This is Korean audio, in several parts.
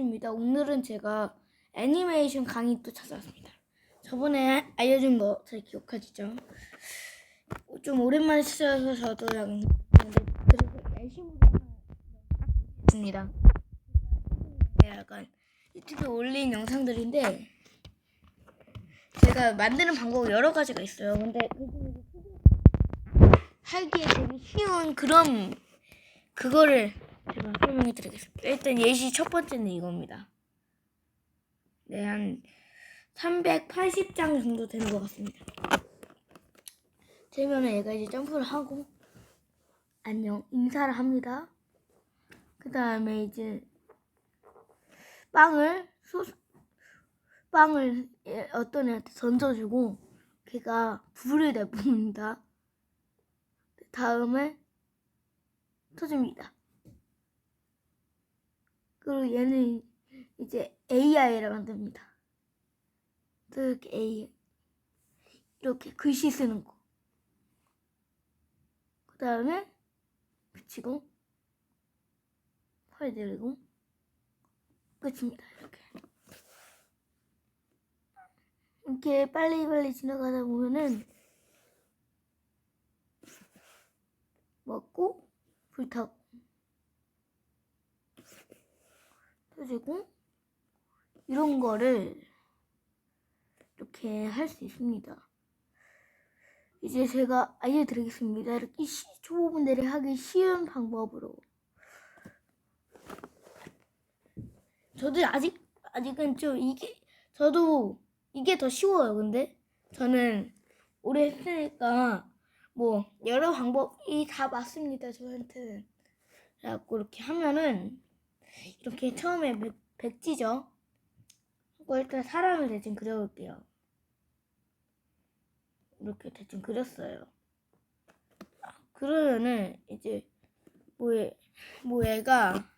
퀴즈입니다. 오늘은 제가 애니메이션 강의 또 찾아왔습니다. 저번에 알려준 거 잘 기억하시죠? 좀 오랜만에 찾아와서 저도 약간 열심히 했습니다. 약간 유튜브에 올린 영상들인데 제가 만드는 방법 여러 가지가 있어요. 근데 하기에 되게 쉬운 그런 그거를 제가 설명해 드리겠습니다. 일단 예시 첫 번째는 이겁니다. 네, 한 380장 정도 되는 것 같습니다. 되면은 얘가 이제 점프를 하고 안녕 인사를 합니다. 그 다음에 이제 빵을 소 빵을 예, 어떤 애한테 던져주고 걔가 불을 내뿜는다. 다음에 터집니다. 그리고 얘는 이제 AI를 만듭니다. 이렇게 AI 이렇게 글씨 쓰는 거. 그 다음에 붙이고 팔 들고 끝입니다. 이렇게 이렇게 빨리 빨리 지나가다 보면은 먹고 불타고 터지고 이런 거를 이렇게 할 수 있습니다. 이제 제가 알려드리겠습니다. 이렇게 시- 초보분들이 하기 쉬운 방법으로. 저도 아직 아직은 좀 이게 저도 이게 더 쉬워요. 근데 저는 오래 했으니까 뭐 여러 방법이 다 맞습니다. 저한테는. 그래갖고 이렇게 하면은 이렇게 처음에 백, 백지죠. 하고 일단 사람을 대충 그려볼게요. 이렇게 대충 그렸어요. 아, 그러면은 이제 뭐, 얘, 뭐 얘가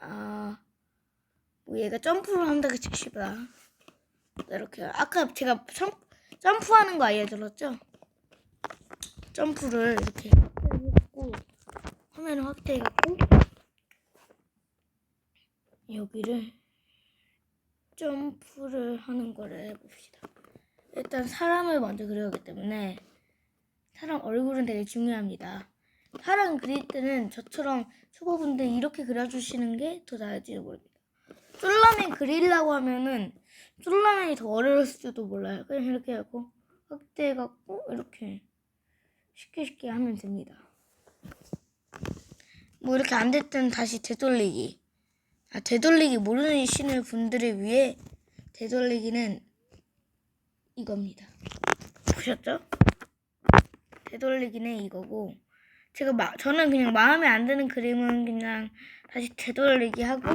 아, 뭐 얘가 점프를 한다고 칩시다. 이렇게 아까 제가 점, 점프하는 거 알려드렸죠? 점프를 이렇게 확대해갖고 화면을 확대해갖고 여기를 점프를 하는 거를 해봅시다. 일단 사람을 먼저 그려야 하기 때문에 사람 얼굴은 되게 중요합니다. 사람 그릴 때는 저처럼 초보분들 이렇게 그려주시는 게 더 나을지도 모릅니다. 솔라맨 그리려고 하면은 솔라맨이 더 어려웠을지도 몰라요. 그냥 이렇게 하고 확대해갖고 이렇게 쉽게 쉽게 하면 됩니다. 뭐 이렇게 안 됐든 다시 되돌리기. 아, 되돌리기 모르시는 분들을 위해 되돌리기는 이겁니다. 보셨죠? 되돌리기는 이거고 제가 마, 저는 그냥 마음에 안 드는 그림은 그냥 다시 되돌리기 하고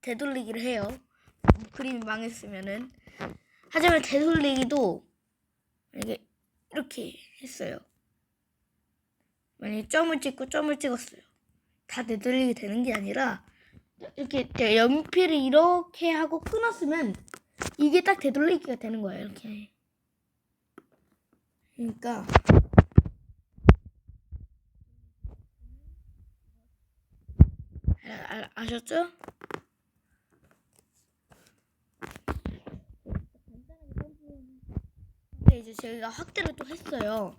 되돌리기를 해요. 그림이 망했으면은 하지만 되돌리기도 이렇게 했어요. 만약에 점을 찍고 점을 찍었어요. 다 되돌리게 되는 게 아니라 이렇게 연필을 이렇게 하고 끊었으면 이게 딱 되돌리기가 되는 거예요. 이렇게. 그러니까 아, 아, 아셨죠? 근데 이제 저희가 확대를 또 했어요.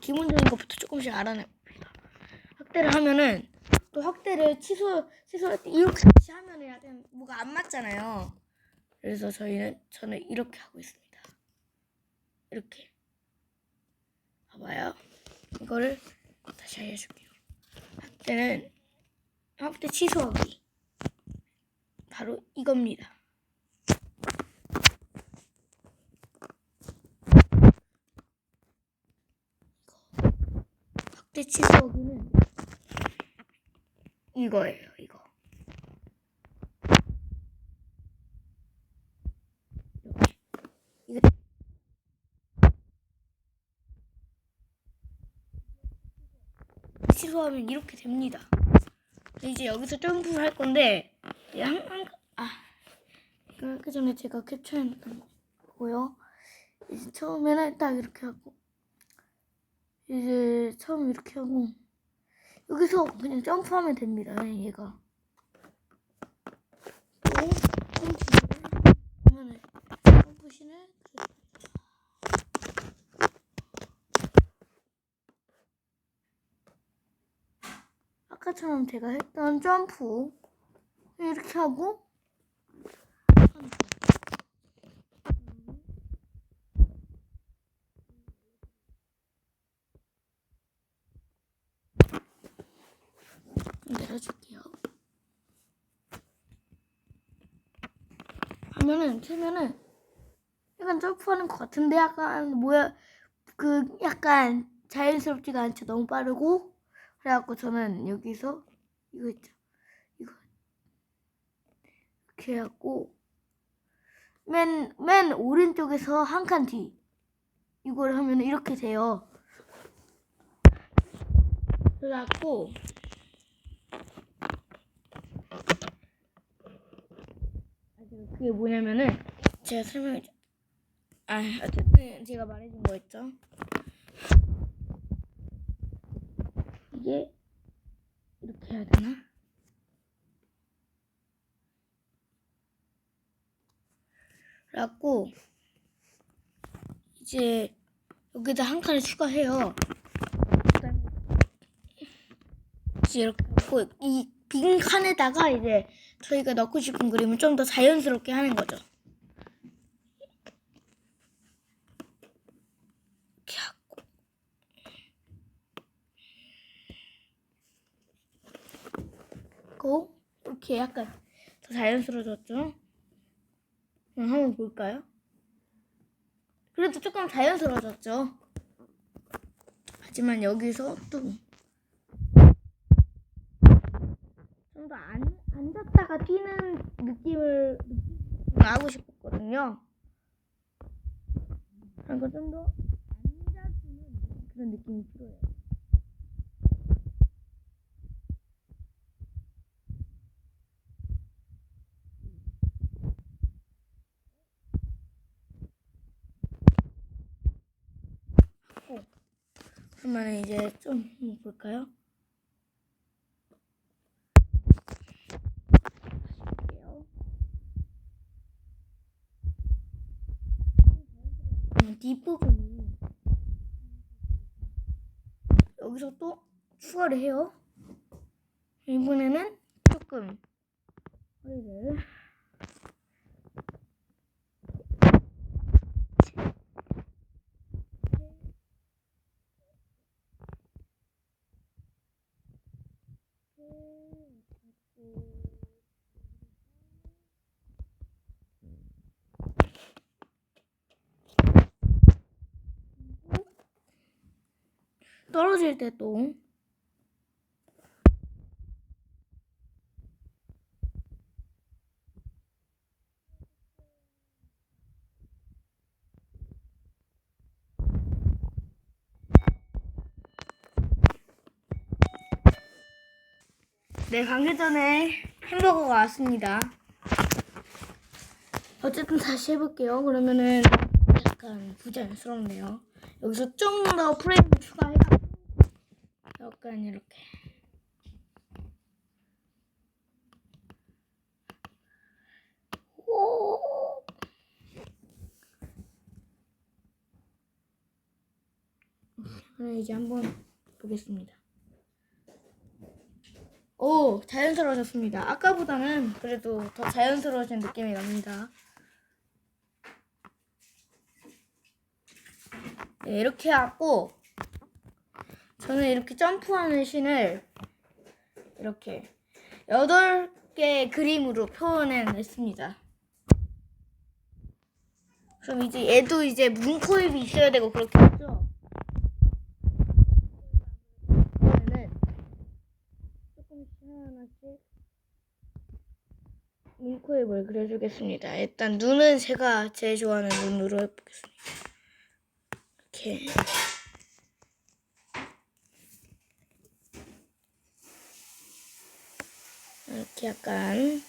기본적인 것부터 조금씩 알아냅니다. 확대를 하면은 또 확대를 취소 취소할 때 이렇게 다시 하면은 약간 뭐가 안 맞잖아요. 그래서 저희는 저는 이렇게 하고 있습니다. 이렇게 봐봐요. 이거를 다시 알려줄게요. 확대는 확대 취소하기 바로 이겁니다. 확대 취소하기는 이거예요. 이거. 취소하면 이렇게 됩니다. 이제 여기서 점프를 할 건데 한, 한, 아 이거 하기 전에 제가 캡처해놨던 거고요. 이제 처음에는 딱 이렇게 하고 이제 처음 이렇게 하고 여기서 그냥 점프하면 됩니다. 얘가. 아까처럼 제가 했던 점프 이렇게 하고 하면 돼요. 내려줄게요. 하면은 치면은 약간 점프하는 것 같은데 약간 뭐야 그 약간 자연스럽지가 않죠. 너무 빠르고 그래갖고 저는 여기서 이거 있죠. 이거 이렇게 해갖고 맨 맨 오른쪽에서 한 칸 뒤 이걸 하면 이렇게 돼요. 그래갖고 그게 뭐냐면은 제가 설명해 줘. 아 어쨌든 제가 말해준 거였죠. 이게 이렇게 해야 되나? 그래갖고 이제 여기다 한 칸을 추가해요. 이제 이렇게 하고 이 빈 칸에다가 이제 저희가 넣고 싶은 그림을 좀 더 자연스럽게 하는 거죠. 고 이렇게 약간 더 자연스러워졌죠? 한번 볼까요? 그래도 조금 자연스러워졌죠? 하지만 여기서 또 좀 더 앉았다가 뛰는 느낌을 하고 싶었거든요. 그러니까 좀더 앉아주는 그런 느낌이 필요해요. 하고 그러면 이제 좀 볼까요? 음, 뒷부분이 여기서 또 추가를 해요. 이번에는 조금 허리를 떨어질 때도 네, 방금 전에 햄버거가 왔습니다. 어쨌든 다시 해볼게요. 그러면은 약간 부자연스럽네요. 여기서 좀 더 프레임을 추가해가지고 약간 이렇게 오. 그럼 이제 한번 보겠습니다. 오, 자연스러워졌습니다. 아까보다는 그래도 더 자연스러워진 느낌이 납니다. 네, 이렇게 하고 저는 이렇게 점프하는 신을 이렇게 여덟 개의 그림으로 표현해냈습니다. 그럼 이제 얘도 이제 문코입이 있어야 되고 그렇겠죠? 그러면은 조금씩 하나씩 문 코입을 그려주겠습니다. 일단 눈은 제가 제일 좋아하는 눈으로 해보겠습니다. 이렇게 이렇게 약간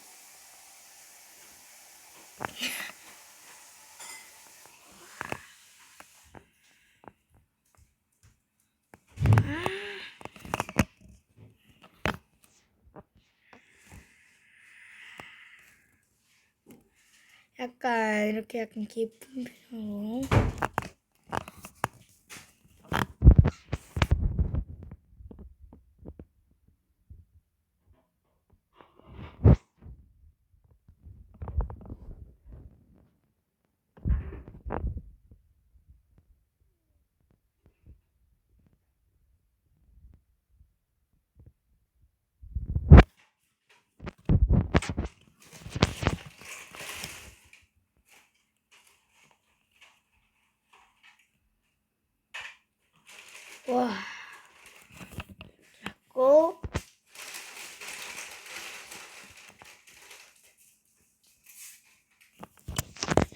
약간 이렇게 약간 깊은 표정으로 와 잡고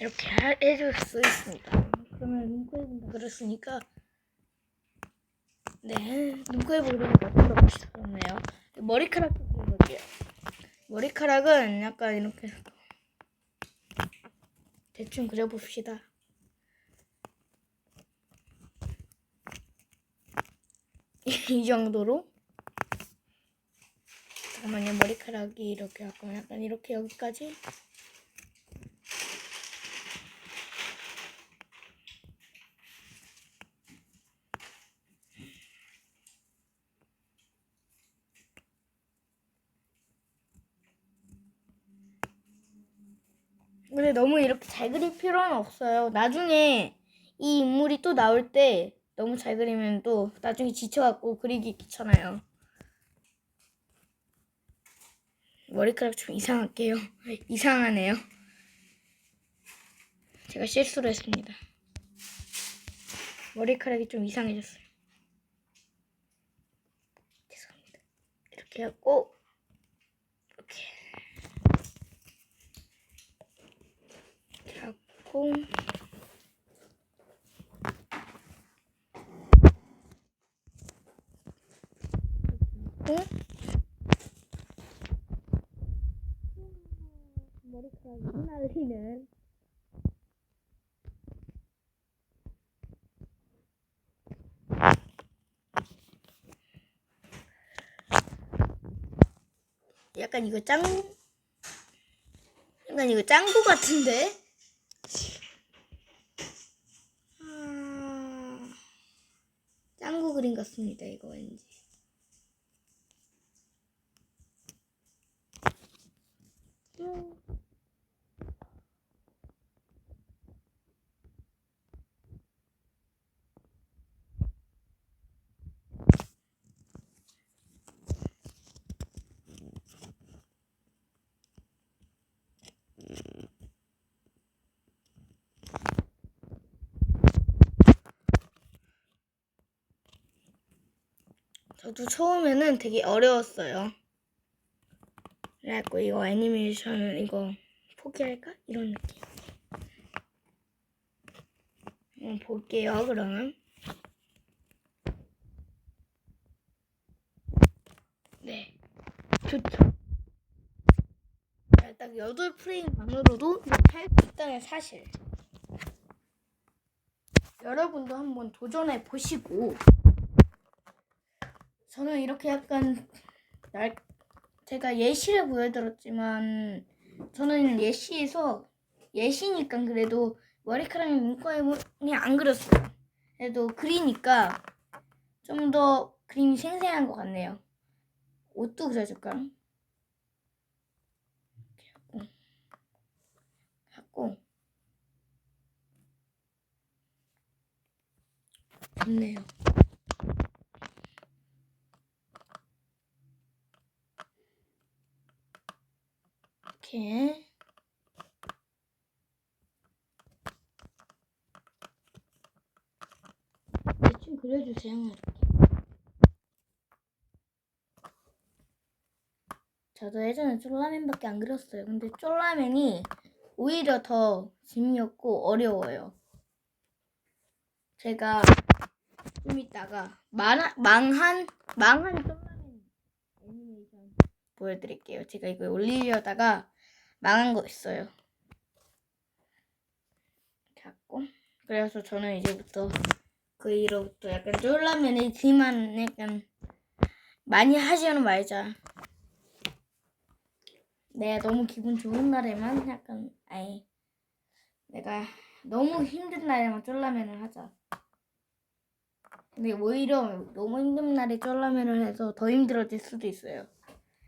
이렇게 하- 해줄 수 있습니다. 그러면 눈코입 그랬으니까 네 눈코입 그리는 거 멋있었네요. 머리카락 그려볼게요. 머리카락은 약간 이렇게 대충 그려봅시다. 이 정도로? 잠깐만요 머리카락이 이렇게 약간 약간 이렇게 여기까지? 근데 너무 이렇게 잘 그릴 필요는 없어요. 나중에 이 인물이 또 나올 때 너무 잘 그리면 또 나중에 지쳐갖고 그리기 귀찮아요. 머리카락 좀 이상할게요. 이상하네요. 제가 실수를 했습니다. 머리카락이 좀 이상해졌어요. 죄송합니다. 이렇게 하고 이렇게 하고 응? 머리카락이 흩날리는. 약간 이거 짱 약간 이거 짱구 같은데? 아... 짱구 그림 같습니다 이거 왠지 저도 처음에는 되게 어려웠어요. 그래갖고 이거 애니메이션 이거 포기할까? 이런 느낌. 한번 볼게요, 그러면. 네. 좋죠. 딱 8프레임만으로도 이렇게 할 수 있다는 사실. 여러분도 한번 도전해 보시고, 저는 이렇게 약간 날 제가 예시를 보여드렸지만 저는 예시에서 예시니까 그래도 머리카락이 눈꺼에 안 그렸어요. 그래도 그리니까 좀 더 그림이 생생한 것 같네요. 옷도 그려줄까요? 이렇게 하고 하고 좋네요. 이렇게 그려주세요 이렇게 저도 예전에 쫄라맨밖에 안 그렸어요. 근데 쫄라맨이 오히려 더 재미없고 어려워요. 제가 좀 이따가 망한 망한 망한 쫄라맨 애니메이션 보여드릴게요. 제가 이거 올리려다가 망한 거 있어요. 갖고. 그래서 저는 이제부터 그 이후로부터 약간 쫄라면의 그만 약간 많이 하지는 말자. 내가 너무 기분 좋은 날에만 약간 아예 내가 너무 힘든 날에만 쫄라면을 하자. 근데 오히려 너무 힘든 날에 쫄라면을 해서 더 힘들어질 수도 있어요.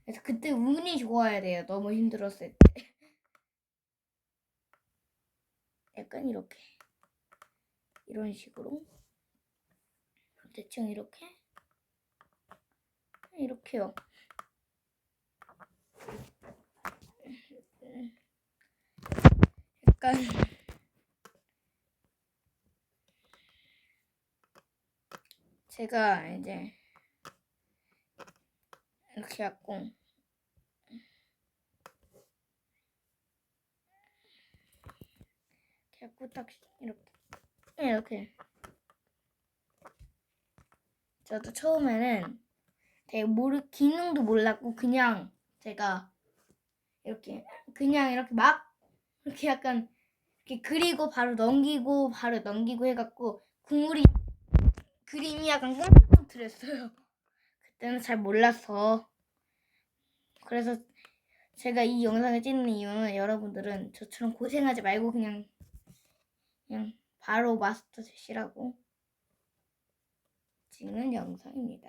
그래서 그때 운이 좋아야 돼요. 너무 힘들었을 때. 약간 이렇게. 이런 식으로. 대충 이렇게. 이렇게요. 약간 제가 이제 이렇게 갖고 갖고 딱 이렇게 이렇게 저도 처음에는 되게 모르 기능도 몰랐고 그냥 제가 이렇게 그냥 이렇게 막 이렇게 약간 이렇게 그리고 바로 넘기고 바로 넘기고 해갖고 국물이 그림이 약간 꽁틀꽁틀했어요. 그때는 잘 몰라서 그래서 제가 이 영상을 찍는 이유는 여러분들은 저처럼 고생하지 말고 그냥 그냥 바로 마스터 되시라고 찍는 영상입니다.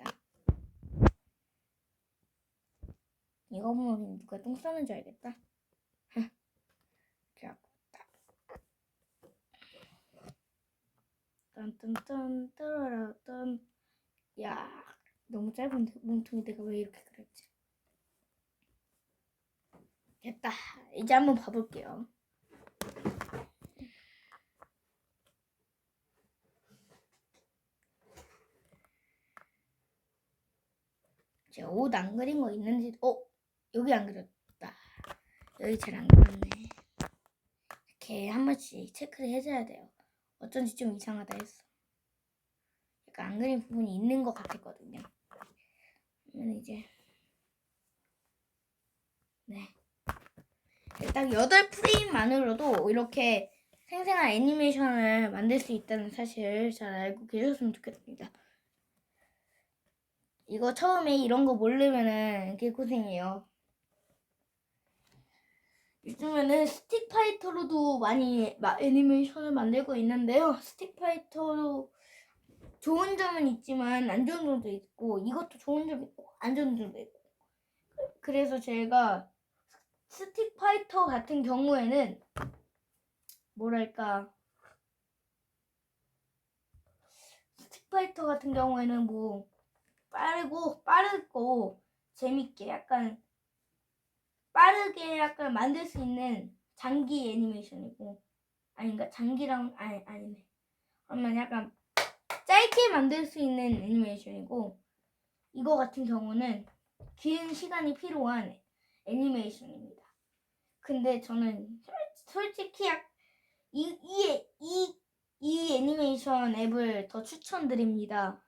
이거 보면 누가 똥 싸는 줄 알겠다. 딴딴딴 따라라 딴 야 너무 짧은 몸통이 내가 왜 이렇게 그랬지? 됐다. 이제 한번 봐볼게요. 제가 옷안 그린 거 있는지, 어? 여기 안 그렸다. 여기 잘 안 그렸네. 이렇게 한 번씩 체크를 해줘야 돼요. 어쩐지 좀 이상하다 했어. 약간 안 그린 부분이 있는 것 같았거든요. 그러면 이제 네. 딱 8프레임만으로도 이렇게 생생한 애니메이션을 만들 수 있다는 사실 잘 알고 계셨으면 좋겠습니다. 이거 처음에 이런 거 모르면은 개고생이에요. 요즘에는 스틱 파이터로도 많이 마- 애니메이션을 만들고 있는데요. 스틱 파이터로 좋은 점은 있지만 안 좋은 점도 있고 이것도 좋은 점이 있고 안 좋은 점도 있고 그래서 제가 스틱 파이터 같은 경우에는 뭐랄까 스틱 파이터 같은 경우에는 뭐 빠르고 빠르고 재밌게 약간 빠르게 약간 만들 수 있는 장기 애니메이션이고 아닌가 장기랑 아니 아니네 그러면 약간 짧게 만들 수 있는 애니메이션이고 이거 같은 경우는 긴 시간이 필요한 애니메이션입니다. 근데 저는 솔- 솔직히 약- 이, 이, 이, 이 애니메이션 앱을 더 추천드립니다.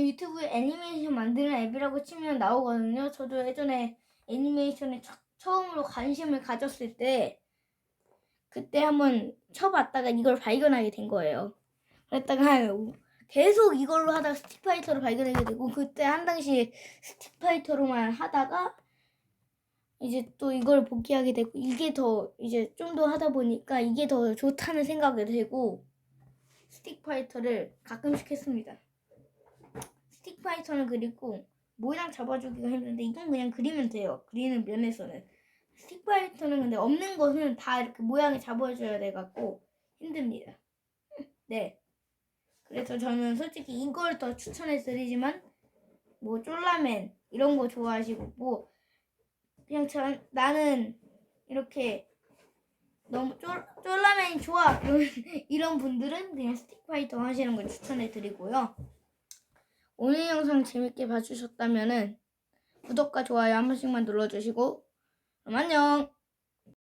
유튜브에 애니메이션 만드는 앱이라고 치면 나오거든요. 저도 예전에 애니메이션에 처, 처음으로 관심을 가졌을 때 그때 한번 쳐봤다가 이걸 발견하게 된 거예요. 그랬다가 계속 이걸로 하다가 스틱파이터를 발견하게 되고 그때 한 당시 스틱파이터로만 하다가 이제 또 이걸 복귀하게 되고 이게 더 이제 좀 더 하다 보니까 이게 더 좋다는 생각이 들고 스틱파이터를 가끔씩 했습니다. 스틱 파이터는 그리고 모양 잡아주기가 힘든데 이건 그냥 그리면 돼요. 그리는 면에서는 스틱 파이터는 근데 없는 것은 다 이렇게 모양을 잡아줘야 돼갖고 힘듭니다. 네. 그래서 저는 솔직히 이걸 더 추천해 드리지만 뭐 쫄라맨 이런 거 좋아하시고 뭐 그냥 전 나는 이렇게 너무 쫄, 쫄라맨이 좋아 이런, 이런 분들은 그냥 스틱 파이터 하시는 걸 추천해 드리고요. 오늘 영상 재밌게 봐주셨다면은 구독과 좋아요 한 번씩만 눌러주시고 그럼 안녕.